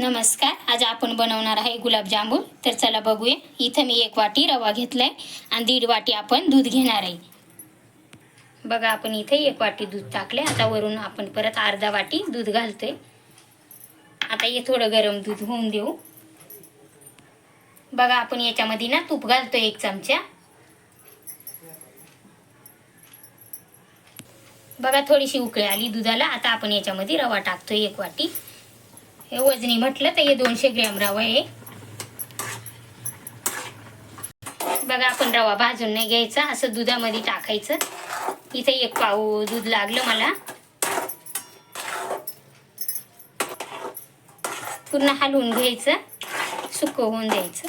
नमस्कार आज आपण बनवणार आहे गुलाबजामुन तर चला बघूया. इथं मी एक वाटी रवा घेतलाय आणि दीड वाटी आपण दूध घेणार आहे. बघा आपण इथे एक वाटी दूध टाकले आता वरून आपण परत अर्धा वाटी दूध घालतोय. आता हे थोडं गरम दूध होऊन देऊ. बघा आपण याच्यामध्ये ना तूप घालतोय एक चमचा. बघा थोडीशी उकळी आली दुधाला. आता आपण याच्यामध्ये रवा टाकतोय एक वाटी. हे वजनी म्हटलं तर हे दोनशे ग्रॅम रवा आहे. बघा आपण रवा भाजून नाही घ्यायचा असं दुधामध्ये टाकायचं. इथे एक पाऊ दूध लागलं मला. पूर्ण हलवून घ्यायचं सुकं होऊन द्यायचं.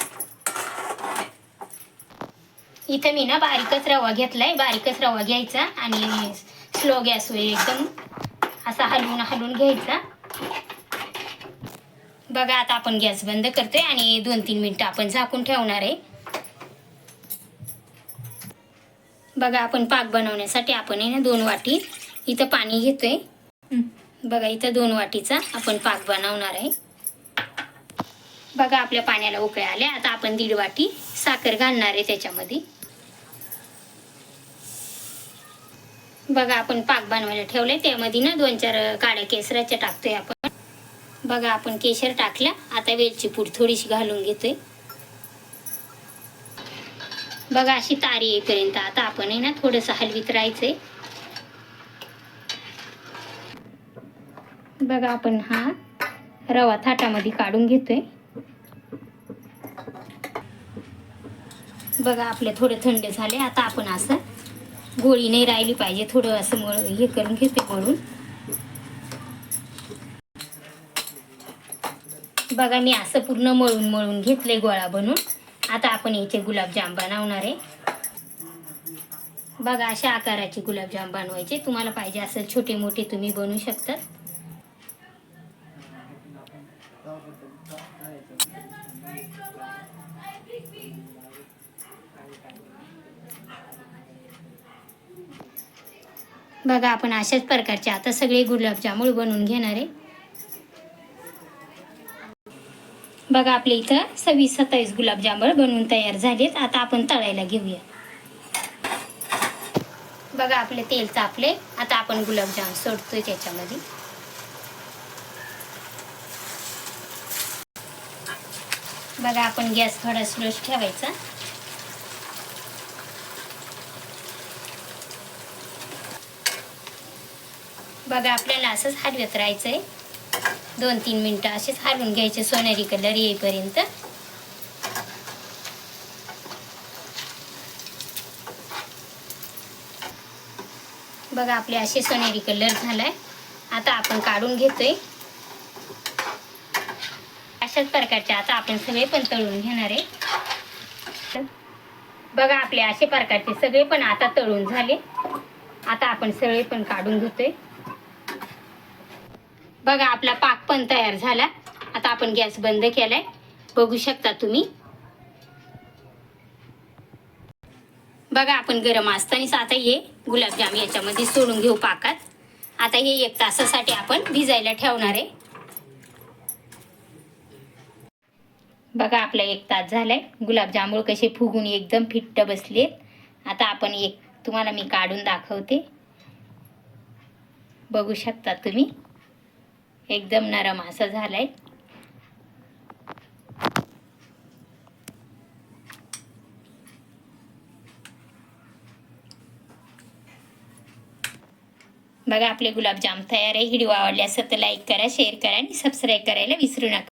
इथं मी ना बारीकच रवा घेतलाय बारीकच रवा घ्यायचा आणि स्लो गॅसवर एकदम. असा हलवून हलवून घ्यायचा. बघा आता आपण गॅस बंद करतोय आणि दोन तीन मिनटं आपण झाकून ठेवणार आहे. बघा आपण पाक बनवण्यासाठी आपण आहे ना दोन वाटी इथं पाणी घेतोय. बघा इथं दोन वाटीचा आपण पाक बनवणार आहे. बघा आपल्या पाण्याला उकळ्या आल्या. आता आपण दीड वाटी साखर घालणार आहे त्याच्यामध्ये. बघा आपण पाक बनवायला ठेवले त्यामध्ये ना दोन चार काड्या केसराच्या टाकतोय आपण. बघा आपण केशर टाकलं. आता वेलची पूड थोडीशी घालून घेतोय. बघा अशी तारी येईपर्यंत आता आपण आहे ना थोडंसं हलवीत राहायचंय. बघा आपण हा रवा थाटामध्ये काढून घेतोय. बघा आपलं थोडं थंड झाले आता आपण असं गोळी नाही राहिली पाहिजे. थोडं असं हे करून घेते गोळून बघा मी असं पूर्ण मळून मळून घेतले गोळा बनवून आता आपण याचे गुलाबजाम बनवणार आहे. बघा अशा आकाराचे गुलाबजाम बनवायचे. तुम्हाला पाहिजे असेल छोटे मोठे तुम्ही बनवू शकतात बघा आपण अशाच प्रकारचे आता सगळे गुलाबजामुळ बनवून घेणार आहे. बघा आपल्या इथं सव्वीस सत्तावीस गुलाबजामळ बनवून तयार झालेत. आता आपण तळायला घेऊया. बघा आपले तेल तापले. आता आपण गुलाबजाम सोडतोय त्याच्यामध्ये. बघा आपण गॅस थोडा स्लोच ठेवायचा. बघा आपल्याला असंच हलवत राहायचंय. दोन तीन मिनटं असेच हलवून घ्यायचे सोनेरी कलर येईपर्यंत बघा आपले असे सोनेरी कलर झालाय. आता आपण काढून घेतोय. अशाच प्रकारचे आता आपण सगळे पण तळून घेणार आहे. बघा आपले असे प्रकारचे सगळे पण आता तळून झाले. आता आपण सगळे पण काढून घेतोय. बघा आपला पाक पण तयार झाला. आता आपण गॅस बंद केलाय. बघू शकता तुम्ही. बघा आपण गरम असतानाच आता हे गुलाबजाम याच्यामध्ये सोडून घेऊ पाकात. आता हे एक तासासाठी आपण भिजायला ठेवणार आहे. बघा आपला एक तास झालाय. गुलाबजामुळ कसे फुगून एकदम फिट्ट बसलेत. आता आपण एक तुम्हाला मी काढून दाखवते. बघू शकता तुम्ही. एकदम नरम असं झालंय. बघा आपले गुलाबजाम तयार आहे. व्हिडिओ आवडले असेल तर लाईक करा शेअर करा आणि सबस्क्राईब करायला विसरू नका.